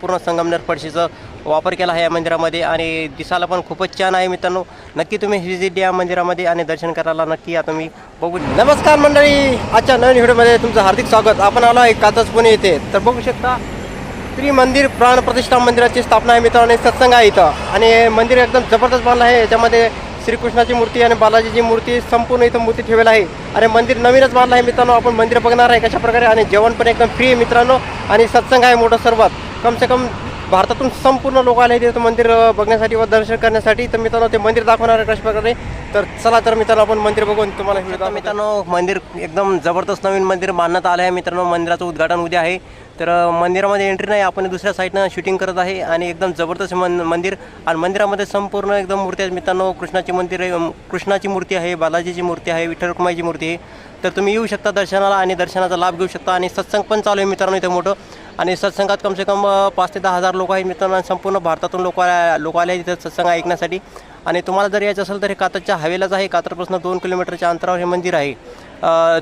पूर्ण संगमनेर पडशीचा वापर केला आहे या मंदिरामध्ये आणि दिसायला पण खूपच छान आहे मित्रांनो. नक्की तुम्ही व्हिजिट द्या मंदिरामध्ये आणि दर्शन करायला नक्की या तुम्ही. बघू नमस्कार मंडळी. आजच्या नवीन व्हिडिओमध्ये तुमचं हार्दिक स्वागत. आपण आलो आहे कातच पुणे येथे तर बघू शकता श्री मंदिर प्राण प्रतिष्ठा मंदिराची स्थापना आहे मित्रांनो सत्संग आहे इथं. आणि मंदिर एकदम जबरदस्त बांधलं आहे. याच्यामध्ये श्रीकृष्णाची मूर्ती आणि बालाजीची मूर्ती संपूर्ण इथं मूर्ती ठेवलेला आहे. आणि मंदिर नवीनच बांधलं आहे मित्रांनो. आपण मंदिर बघणार आहे कशा प्रकारे आणि जेवण पण एकदम फ्री आहे मित्रांनो. आणि सत्संग आहे मोठं सर्वात. कम से कम भारतातून संपूर्ण लोक आले तिथं मंदिर बघण्यासाठी व दर्शन करण्यासाठी तर मित्रांनो ते मंदिर दाखवणार आहे कशा प्रकारे. तर चला तर मित्रांनो आपण मंदिर बघून तुम्हाला मित्रांनो मंदिर एकदम जबरदस्त नवीन मंदिर बांधण्यात आलं आहे मित्रांनो मंदिराचं उद्घाटन उद्या आहे. तर मंदिरामध्ये एंट्री नाही आपण दुसऱ्या साईडनं शूटिंग करत आहे आणि एकदम जबरदस्त मन मंदिर आणि मंदिरामध्ये संपूर्ण एकदम मूर्ती आहेत. मित्रांनो कृष्णाची मंदिर आहे कृष्णाची मूर्ती आहे बालाजीची मूर्ती आहे विठ्ठल रुक्माईची मूर्ती आहे. तर तुम्ही येऊ शकता दर्शनाला आणि दर्शनाचा लाभ घेऊ शकता आणि सत्संग पण चालू आहे मित्रांनो इथं मोठं. आणि सत्संगात कमसे कम पाच ते दहा हजार लोक आहेत मित्रांनो संपूर्ण भारतातून लोक लोक आले आहेत तिथं सत्संग ऐकण्यासाठी. आणि तुम्हाला जर यायचं असेल तर हे कातरच्या हवेलाच आहे. कात्रपासून दोन किलोमीटरच्या अंतरावर हे मंदिर आहे.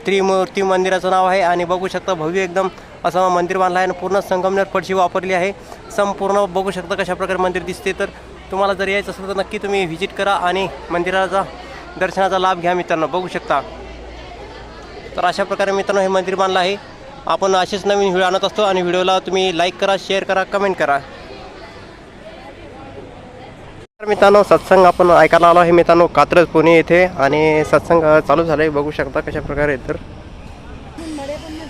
त्रिमूर्ती मंदिराचं नाव आहे आणि बघू शकता भव्य एकदम असं मंदिर बांधलं आहे आणि पूर्ण संगमनेर फडशी वापरली आहे. संपूर्ण बघू शकता कशा प्रकारे मंदिर दिसते. तर तुम्हाला जर यायचं असेल तर नक्की तुम्ही व्हिजिट करा आणि मंदिराचा दर्शनाचा लाभ घ्या मित्रांनो. बघू शकता. तर अशा प्रकारे मित्रांनो हे मंदिर बांधलं आहे. आपण असेच नवीन व्हिडिओ आणत असतो आणि व्हिडिओला तुम्ही लाईक करा शेअर करा कमेंट करा. तर मित्रांनो सत्संग आपण ऐकायला आलो आहे मित्रांनो कात्रज पुणे येथे आणि सत्संग चालू झालं आहे बघू शकता कशा प्रकारे तर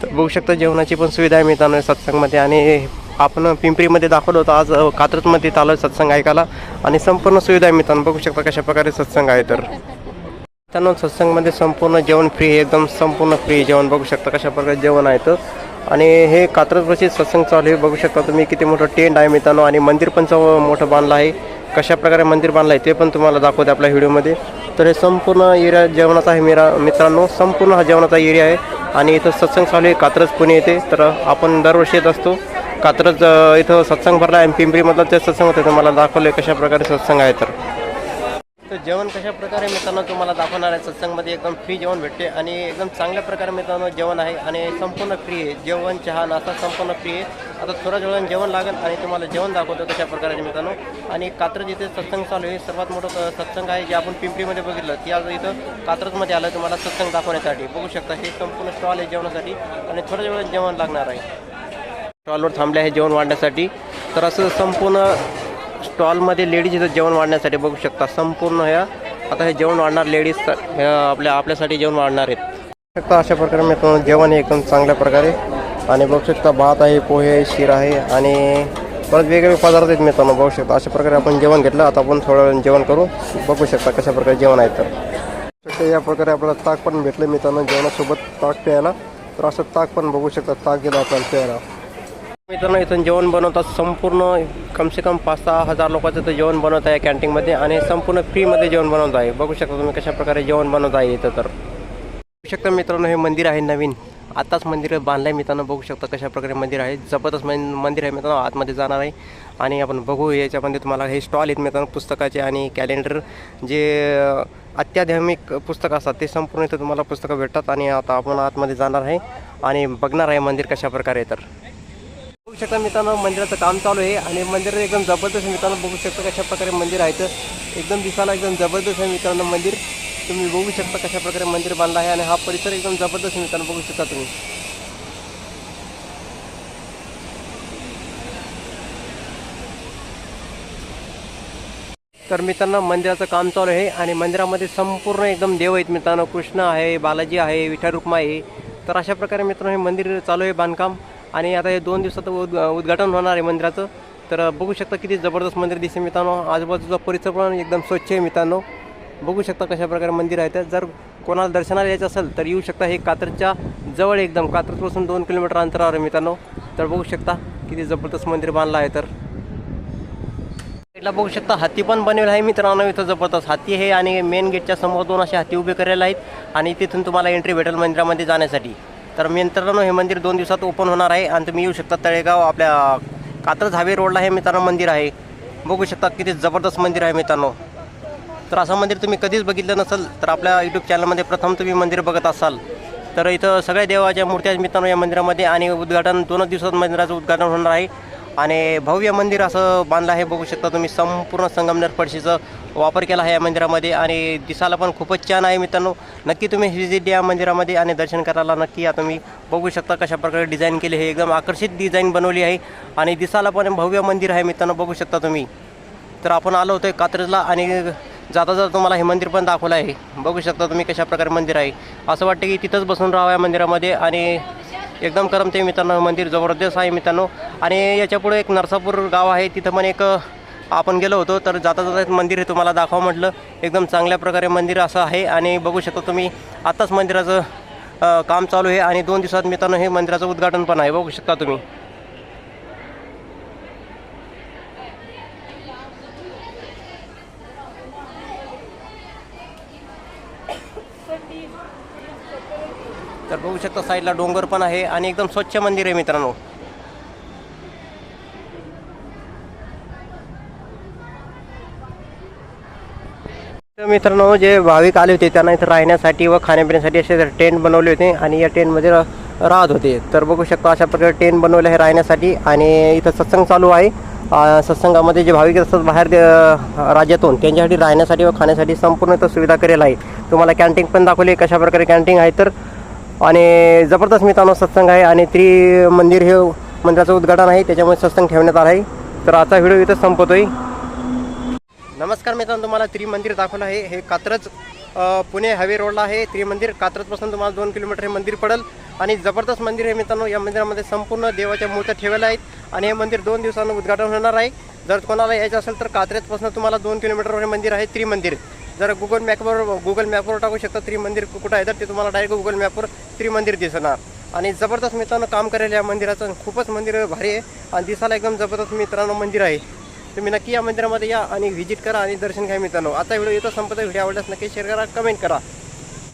तर बघू शकता जेवणाची पण सुविधा आहे मिळताना सत्संगमध्ये. आणि आपण पिंपरीमध्ये दाखवलं होतं आज अ, कात्रजमध्ये चालू आहे सत्संग ऐकायला. आणि संपूर्ण सुविधा आहे मित्रांनो बघू शकता कशा प्रकारे सत्संग आहे तर. मित्रांनो सत्संगमध्ये संपूर्ण जेवण फ्री एकदम संपूर्ण फ्री जेवण बघू शकता कशा प्रकारे जेवण आहे तर. आणि हे कात्रजपाशी सत्संग चालू आहे बघू शकता तुम्ही किती मोठं टेंट आहे मित्रांनो. आणि मंदिर पण मोठं बांधलं आहे. कशा प्रकारे मंदिर बांधलं आहे ते पण तुम्हाला दाखवते आपल्या व्हिडिओमध्ये. तर हे संपूर्ण एरिया जेवणाचा आहे मिरा मित्रांनो संपूर्ण हा जेवणाचा एरिया आहे. आणि इथं सत्संग चालू आहे कात्रज पुणे येथे. तर आपण दरवर्षी येत असतो. कात्रज इथं सत्संग भरला आहे. आणि पिंपरीमधला ते सत्संग होते तुम्हाला दाखवले कशा प्रकारे सत्संग आहे तर. तर जेवण कशा प्रकारे मित्रांनो तुम्हाला दाखवणार आहे? सत्संगमध्ये एकदम फ्री जेवण भेटते. आणि एकदम चांगल्या प्रकारे मित्रांनो जेवण आहे. आणि संपूर्ण फ्री आहे. जेवण चहा नाश्ता संपूर्ण फ्री आहे. आता थोड्याच वेळानं जेवण लागेल आणि तुम्हाला जेवण दाखवतो कशा प्रकारे मित्रांनो. आणि कात्रज इथे सत्संग चालू आहे. सर्वात मोठं सत्संग आहे जे आपण पिंपरीमध्ये बघितलं. ते आज इथं कात्रजमध्ये आलं तुम्हाला सत्संग दाखवण्यासाठी. बघू शकता हे संपूर्ण स्टॉल आहे जेवणासाठी आणि थोड्या वेळात जेवण लागणार आहे. स्टॉलवर थांबले आहे जेवण वाढण्यासाठी. तर असं संपूर्ण स्टॉलमध्ये लेडीज इथं जेवण वाढण्यासाठी बघू शकता. संपूर्ण ह्या आता हे जेवण वाढणार लेडीज आपल्या आपल्यासाठी जेवण वाढणार आहेत. शकता अशा प्रकारे मी जेवण आहे एकदम चांगल्या प्रकारे. आणि बघू शकता भात आहे पोहे आहे शीर आहे आणि परत वेगवेगळे पदार्थ आहेत मित्रांनो बघू शकता. अशा प्रकारे आपण जेवण घेतलं. आता आपण थोडं जेवण करू. बघू शकता कशा प्रकारे जेवण आहे तर. या प्रकारे आपल्याला ताक पण भेटलं मित्रांनो जेवणासोबत ताक प्यायला. तर असं ताक पण बघू शकता ताक गेला आपल्याला प्यायला. मित्रांनो इथून जेवण बनवतात संपूर्ण कमसे कम पाच सहा हजार लोकांचं इथं जेवण बनवत आहे कॅन्टीनमध्ये आणि संपूर्ण फ्रीमध्ये जेवण बनवत आहे. बघू शकता तुम्ही कशा प्रकारे जेवण बनवत आहे इथं तर. बघू शकता मित्रांनो हे मंदिर आहे नवीन. आत्ताच मंदिर बांधलं आहे मित्रांनो बघू शकता कशा प्रकारे मंदिर आहे. जबरदस्त मन- मंदिर आहे मित्रांनो आतमध्ये जाणार आहे. आणि आपण बघू याच्यामध्ये तुम्हाला हे स्टॉल आहेत मित्रांनो पुस्तकाचे आणि कॅलेंडर जे अत्याध्यामिक पुस्तकं असतात ते संपूर्ण इथं तुम्हाला पुस्तकं भेटतात. आणि आता आपण आतमध्ये जाणार आहे आणि बघणार आहे मंदिर कशा प्रकारे तर. बघू शकता मित्रांनो मंदिराचं काम चालू आहे. आणि मंदिर एकदम जबरदस्त मित्रांनो. बघू शकता कशा प्रकारे मंदिर आहे तर एकदम दिसायला एकदम जबरदस्त आहे मित्रांनो मंदिर. तुम्ही बघू शकता कशा प्रकारे मंदिर बांधलं आहे आणि हा परिसर एकदम जबरदस्त आहे बघू शकता तुम्ही. तर मित्रांनो मंदिराचं काम चालू आहे आणि मंदिरामध्ये संपूर्ण एकदम देव आहेत मित्रांनो. कृष्ण आहे बालाजी आहे विठ्ठल रुक्मा आहे. तर अशा प्रकारे मित्रांनो हे मंदिर चालू आहे बांधकाम आणि आता हे दोन दिवसात उद उद्घाटन होणार आहे मंदिराचं. तर बघू शकता किती जबरदस्त मंदिर दिसते मित्रांनो. आजूबाजूचा परिसर पण एकदम स्वच्छ आहे मित्रांनो. बघू शकता कशा प्रकारे मंदिर आहे तर जर कोणाला दर्शनाला यायचं असेल तर येऊ शकता हे कात्रच्या जवळ एकदम. कात्रजपासून दोन किलोमीटर अंतरावर आहे मित्रांनो. तर बघू शकता किती जबरदस्त मंदिर बांधलं आहे तर. इथला बघू शकता हाती पण बनवलं आहे मित्रांनो इथं जबरदस्त. हाती आहे आणि मेन गेटच्या समोर दोन असे हाती उभे करायला आहेत आणि तिथून तुम्हाला एंट्री भेटेल मंदिरामध्ये जाण्यासाठी. तर मित्रांनो हे मंदिर दोन दिवसात ओपन होणार आहे आणि तुम्ही येऊ शकता तळेगाव आपल्या कात्रज हावे रोडला हे मित्रांनो मंदिर आहे. बघू शकता किती जबरदस्त मंदिर आहे मित्रांनो. तर असं मंदिर तुम्ही कधीच बघितलं नसेल तर आपल्या यूट्यूब चॅनलमध्ये प्रथम तुम्ही मंदिर बघत असाल. तर इथं सगळ्या देवाच्या मूर्त्या मित्रांनो या मंदिरामध्ये आणि उद्घाटन दोनच दिवसात मंदिराचं उद्घाटन होणार आहे. आणि भव्य मंदिर असं बांधलं आहे बघू शकता तुम्ही संपूर्ण संगमनेर पडशीचं वापर केला आहे या मंदिरामध्ये आणि दिसायला पण खूपच छान आहे मित्रांनो. नक्की तुम्ही व्हिजिट द्या मंदिरामध्ये आणि दर्शन करायला नक्की या. तुम्ही बघू शकता कशा प्रकारे डिझाईन केली आहे एकदम आकर्षित डिझाईन बनवली आहे आणि दिसायला पण भव्य मंदिर आहे मित्रांनो बघू शकता तुम्ही. तर आपण आलो होतो कात्रजला आणि जाता जाता तुम्हाला हे मंदिर पण दाखवलं आहे. बघू शकता तुम्ही कशा प्रकारे मंदिर आहे. असं वाटतं की तिथंच बसून राहावं या मंदिरामध्ये आणि एकदम करमते मित्रांनो मंदिर जबरदस्त आहे मित्रांनो. आणि याच्यापुढे एक नरसापूर गाव आहे तिथं पण एक आपण गेलो होतो तर जाता जाता एक मंदिर हे तुम्हाला दाखवा म्हटलं. एकदम चांगल्या प्रकारे मंदिर असं आहे आणि बघू शकता तुम्ही आत्ताच मंदिराचं काम चालू आहे आणि दोन दिवसात मित्रांनो हे मंदिराचं उद्घाटन पण आहे. बघू शकता तुम्ही. तर बघू शकता साईडला डोंगर पण आहे आणि एकदम स्वच्छ मंदिर आहे मित्रांनो. मित्रांनो जे भाविक आले होते त्यांना इथं राहण्यासाठी व खाण्यापिण्यासाठी असे टेंट बनवले होते आणि या टेंटमध्ये राहत होते. तर बघू शकता अशा प्रकारे टेंट बनवले आहे राहण्यासाठी आणि इथं सत्संग चालू आहे. सत्संगामध्ये जे भाविक असतात बाहेर राज्यातून त्यांच्यासाठी राहण्यासाठी व खाण्यासाठी संपूर्ण इथं सुविधा करेल आहे. तुम्हाला कॅन्टीन पण दाखवली कशा प्रकारे कॅन्टीन आहे तर. आणि जबरदस्त मित्रांनो सत्संग आहे आणि त्रि मंदिर हे मंदिराचं उद्घाटन आहे त्याच्यामुळे सत्संग ठेवण्यात आला आहे. तर आजचा व्हिडिओ इथं संपतोय नमस्कार मित्रांनो तुम्हाला त्रिमंदिर दाखवलं आहे. हे कात्रज पुणे हायवे रोडला आहे. त्रिमंदिर कात्रजपासून तुम्हाला दोन किलोमीटर हे मंदिर पडेल. आणि जबरदस्त मंदिर आहे मित्रांनो या मंदिरामध्ये संपूर्ण देवाच्या मूर्त्या ठेवल्या आहेत. आणि हे मंदिर दोन दिवसांना उद्घाटन होणार आहे. जर कोणाला यायचं असेल तर कात्रजपासून तुम्हाला दोन किलोमीटरवर हे मंदिर आहे त्रिमंदिर. जर गुगल मॅपवर गुगल मॅपवर टाकू शकता त्रिमंदिर कुठं आहे तर ते तुम्हाला डायरेक्ट गुगल मॅपवर त्रिमंदिर दिसणार. आणि जबरदस्त मित्रांनो काम करेल या मंदिराचं खूपच मंदिर भारी आहे. आणि दिसायला एकदम जबरदस्त मित्रांनो मंदिर आहे. तुम्ही नक्की या मंदिरामध्ये या आणि व्हिजिट करा आणि दर्शन घ्या मित्रांनो. आता व्हिडिओ येतो संपत व्हिडिओ आवडल्यास नक्की शेअर करा कमेंट करा.